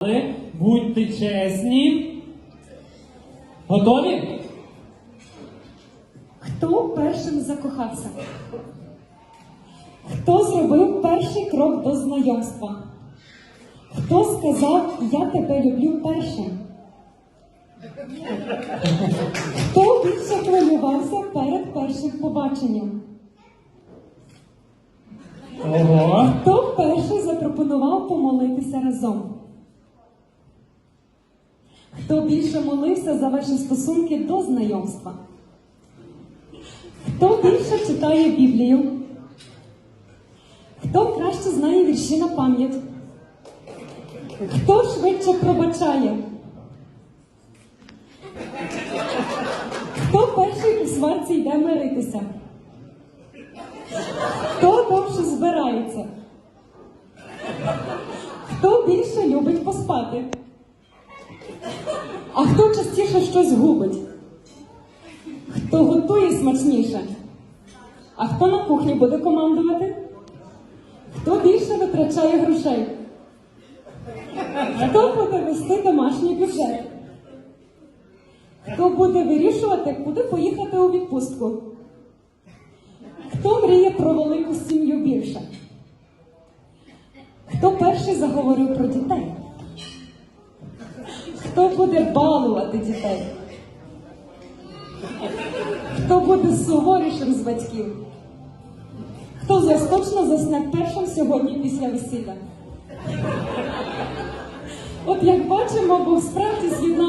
Але будьте чесні. Готові? Хто першим закохався? Хто зробив перший крок до знайомства? Хто сказав Я тебе люблю першим? Хто більше хвилювався перед першим побаченням? Ого. Хто перший запропонував помолитися разом? Хто більше молився за ваші стосунки до знайомства? Хто більше читає Біблію? Хто краще знає вірші на пам'ять? Хто швидше пробачає? Хто перший у сварці йде миритися? Хто довше збирається? Хто більше любить поспати? А хто частіше щось губить? Хто готує смачніше? А хто на кухні буде командувати? Хто більше витрачає грошей? Хто буде вести домашній бюджет? Хто буде вирішувати, куди поїхати у відпустку? Хто мріє про велику сім'ю більше? Хто перший заговорив про дітей? Хто буде балувати дітей? Хто буде суворішим з батьків? Хто засточно засне першим сьогодні після весілля? От як бачимо, був справді з'єднав